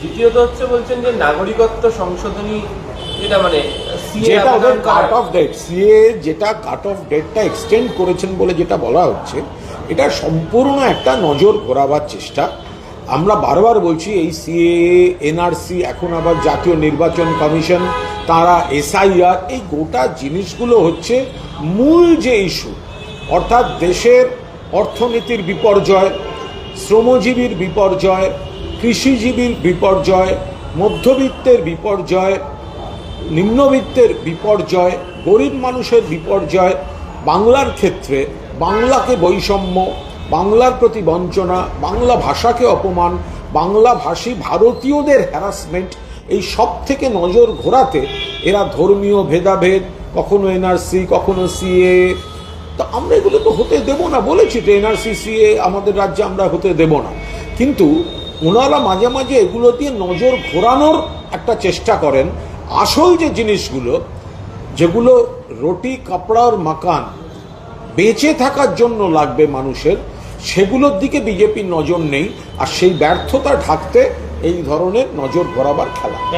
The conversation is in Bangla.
দ্বিতীয়ত হচ্ছে বলছেন যে নাগরিকত্ব সংশোধনী যেটা মানে যেটা ওদের কাট অফ ডেট সিএ যেটা কাট অফ ডেটটা এক্সটেন্ড করেছেন বলে যেটা বলা হচ্ছে এটা সম্পূর্ণ একটা নজর ঘোরাবার চেষ্টা। আমরা বারবার বলছি এই সিএ এনআরসি এখন আবার জাতীয় নির্বাচন কমিশন তারা এসআইআর এই গোটা জিনিসগুলো হচ্ছে মূল যে ইস্যু অর্থাৎ দেশের অর্থনীতির বিপর্যয় শ্রমজীবীর বিপর্যয় কৃষিজীবীর বিপর্যয়, মধ্যবিত্তের বিপর্যয়, নিম্নবিত্তের বিপর্যয়, গরিব মানুষের বিপর্যয়, বাংলার ক্ষেত্রে বাংলাকে বৈষম্য, বাংলার প্রতি বঞ্চনা, বাংলা ভাষাকে অপমান, বাংলা ভাষী ভারতীয়দের হ্যারাসমেন্ট এই সব থেকে নজর ঘোরাতে এরা ধর্মীয় ভেদাভেদ, কখনো এনআরসি কখনো সিএ তো আমরা এগুলো তো হতে দেব না, বলেছি তো এনআরসি সিএ আমাদের রাজ্যে আমরা হতে দেব না। কিন্তু ওনারা মাঝে মাঝে এগুলো দিয়ে নজর ঘোরানোর একটা চেষ্টা করেন। আসল যে জিনিসগুলো, যেগুলো রুটি কাপড়ার মাকান বেঁচে থাকার জন্য লাগবে মানুষের, সেগুলোর দিকে বিজেপির নজর নেই, আর সেই ব্যর্থতা ঢাকতে এই ধরনের নজর ঘোরাবার খেলা।